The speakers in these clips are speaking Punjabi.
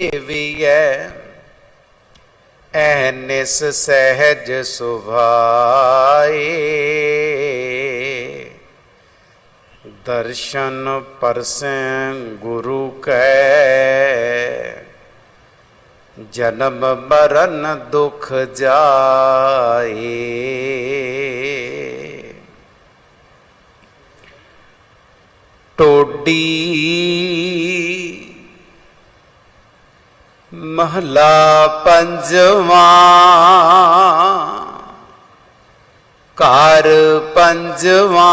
ਦੇਵੀਐ ਐਨਿਸ ਸਹਿਜ ਸੁਭਾਏ ਦਰਸ਼ਨ ਪਰਸੈ ਗੁਰੂ ਕੈ ਜਨਮ ਮਰਨ ਦੁਖ ਜਾਏ ਟੋਡੀ ਮਹਲਾ ਪੰਜਵਾਂ। ਘਰ ਪੰਜਵਾਂ।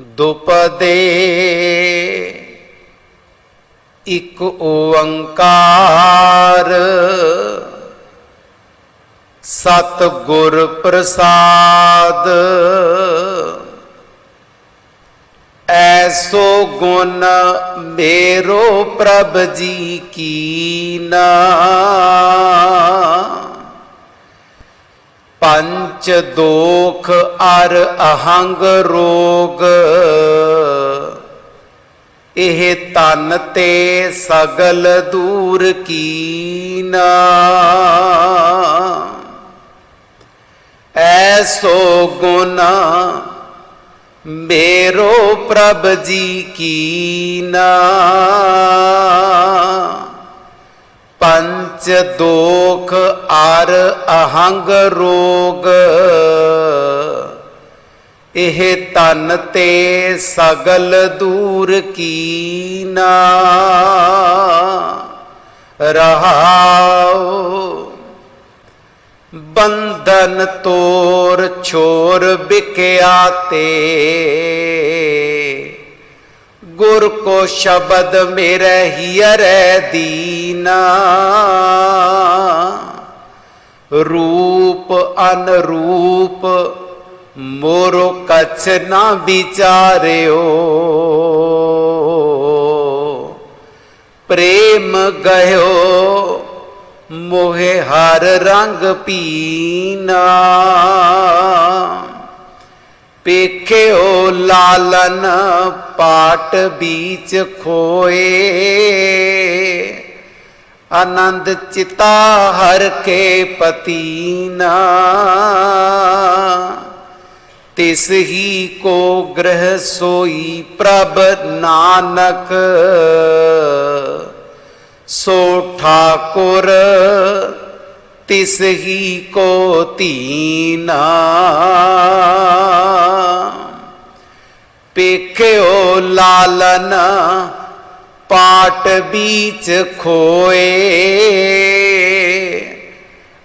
ਦੁਪਦੇ ਇਕ ਓੰਕਾਰ। ਸਤ ਗੁਰ ਪ੍ਰਸਾਦ। ਐਸੋ ਗੁਣ ਮੇਰੋ ਪ੍ਰਭ ਜੀ ਕੀਨਾ ਪੰਚ ਦੋਖ ਅਰ ਅਹੰਗ ਰੋਗ, ਇਹ ਤਨ ਤੇ ਸਗਲ ਦੂਰ ਕੀਨਾ ਐਸੋ ਗੁਨਾ ਮੇਰੋ ਪ੍ਰਭ ਜੀ ਕੀਨਾ ਪੰਚ ਦੋਖ ਅਰ ਅਹੰਗ ਰੋਗ ਇਹ ਤਨ ਤੇ ਸਗਲ ਦੂਰ ਕੀਨਾ ਰਹਾਓ ਬੰਧਨ ਤੋਰ ਛੋਰ ਬਿਕਿਆ ਤੇ। ਗੁਰ ਕੋ ਸ਼ਬਦ ਮੇਰੇ ਹੀਰੇ ਦੀਨਾ। ਰੂਪ ਅਨਰੂਪ ਮੋਰੋ ਕਛ ਨਾ ਵਿਚਾਰਿਓ। ਪ੍ਰੇਮ ਗਇਓ ਮੋਹੇ ਹਰ ਰੰਗ ਪੀਨਾ। ਪੇਖਿਓ ਲਾਲਨ ਪਾਟ ਬੀਚ ਖੋਏ। ਆਨੰਦ ਚਿਤਾ ਹਰ ਕੇ ਪਤੀਨਾ। ਤਿਸ ਹੀ ਕੋ ਗ੍ਰਹਿ ਸੋਈ ਪ੍ਰਭ ਨਾਨਕ। ਸੋ ਠਾਕੁਰ, ਤਿਸ ਹੀ ਕੋ ਧੀਨਾ ਪੇਖਿਓ ਲਾਲਨ, ਪਾਟ ਬੀਚ ਖੋਏ।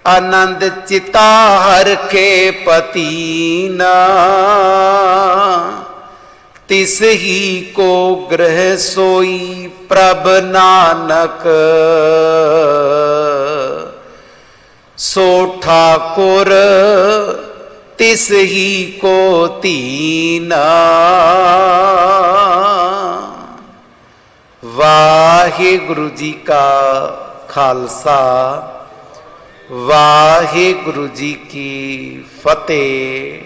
ਆਨੰਦ ਚਿਤਾ ਹਰ ਕੇ ਪਤੀਨਾ। ਤਿਸ ਹੀ ਕੋ ਗ੍ਰਹਿ ਸੋਈ ਪ੍ਰਭ ਨਾਨਕ। ਸੋ ਠਾਕੁਰ ਤਿਸ ਹੀ ਕੋ ਤੀਨਾ। ਵਾਹਿਗੁਰੂ ਜੀ ਕਾ ਖਾਲਸਾ, ਵਾਹਿਗੁਰੂ ਜੀ ਕੀ ਫਤਿਹ।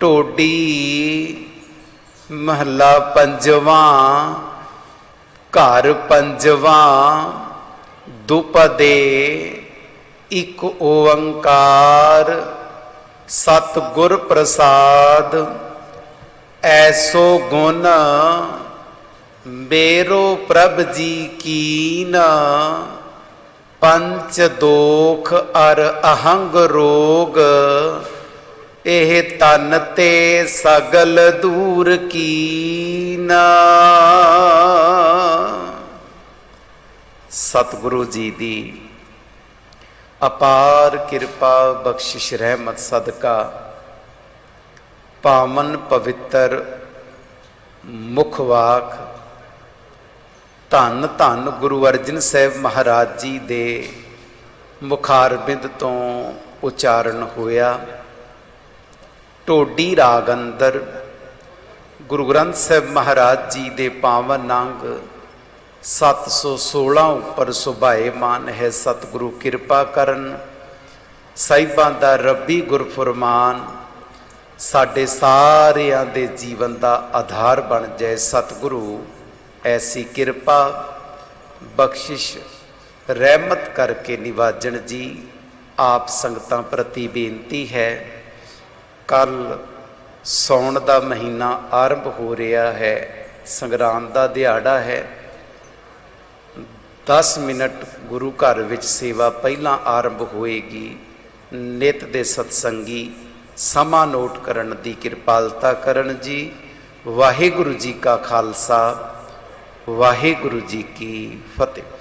ਟੋਡੀ ਮਹੱਲਾ ਪੰਜਵਾਂ, ਘਰ ਪੰਜਵਾਂ, ਦੁਪਦੇ ਇਕ ਓੰਕਾਰ, ਸਤਗੁਰ ਪ੍ਰਸਾਦ, ਐਸੋ ਗੁਣ ਮੇਰੋ ਪ੍ਰਭ ਜੀ ਕੀਨਾ, ਪੰਚ ਦੋਖ ਅਰ ਅਹੰਗ ਰੋਗ ਇਹ ਤਨ ਤੇ ਸਗਲ ਦੂਰ ਕੀਨਾ ਸਤਿਗੁਰੂ ਜੀ ਦੀ ਅਪਾਰ ਕਿਰਪਾ ਬਖਸ਼ਿਸ਼ ਰਹਿਮਤ ਸਦਕਾ, ਪਾਵਨ ਪਵਿੱਤਰ ਮੁਖਵਾਕ ਧੰਨ ਧੰਨ ਗੁਰੂ ਅਰਜਨ ਸਾਹਿਬ ਮਹਾਰਾਜ ਜੀ ਦੇ ਮੁਖਾਰਬਿੰਦ ਤੋਂ ਉਚਾਰਨ ਹੋਇਆ। ਟੋਡੀ ਰਾਗ ਅੰਦਰ ਗੁਰੂ ਗ੍ਰੰਥ ਸਾਹਿਬ ਮਹਾਰਾਜ ਜੀ ਦੇ ਪਾਵਨ ਅੰਗ 716 ਉੱਪਰ ਸੁਭਾਏ ਮਾਨ ਹੈ, ਸਤਿਗੁਰੂ ਕਿਰਪਾ ਕਰਨ। ਸਾਹਿਬਾਂ ਦਾ ਰੱਬੀ ਗੁਰਫਰਮਾਨ ਸਾਡੇ ਸਾਰਿਆਂ ਦੇ ਜੀਵਨ ਦਾ ਆਧਾਰ ਬਣ ਜਾਏ। ਸਤਿਗੁਰੂ, ਐਸੀ ਕਿਰਪਾ, ਬਖਸ਼ਿਸ਼, ਰਹਿਮਤ ਕਰਕੇ ਨਿਵਾਜਣ ਜੀ, ਆਪ ਸੰਗਤਾਂ ਪ੍ਰਤੀ ਬੇਨਤੀ ਹੈ। ਕੱਲ ਸੌਣ ਦਾ ਮਹੀਨਾ ਆਰੰਭ ਹੋ ਰਿਹਾ ਹੈ, ਸੰਗਰਾਂਦ ਦਾ ਦਿਹਾੜਾ ਹੈ। 10 ਮਿੰਟ ਗੁਰੂ ਘਰ ਵਿੱਚ ਸੇਵਾ ਪਹਿਲਾਂ ਆਰੰਭ ਹੋਏਗੀ। ਨਿਤ ਦੇ ਸਤਸੰਗੀ ਸਮਾਂ ਨੋਟ ਕਰਨ ਦੀ ਕਿਰਪਾਲਤਾ ਕਰਨ ਜੀ। ਵਾਹਿਗੁਰੂ ਜੀ ਕਾ ਖਾਲਸਾ, ਵਾਹਿਗੁਰੂ ਜੀ ਕੀ ਫਤਿਹ।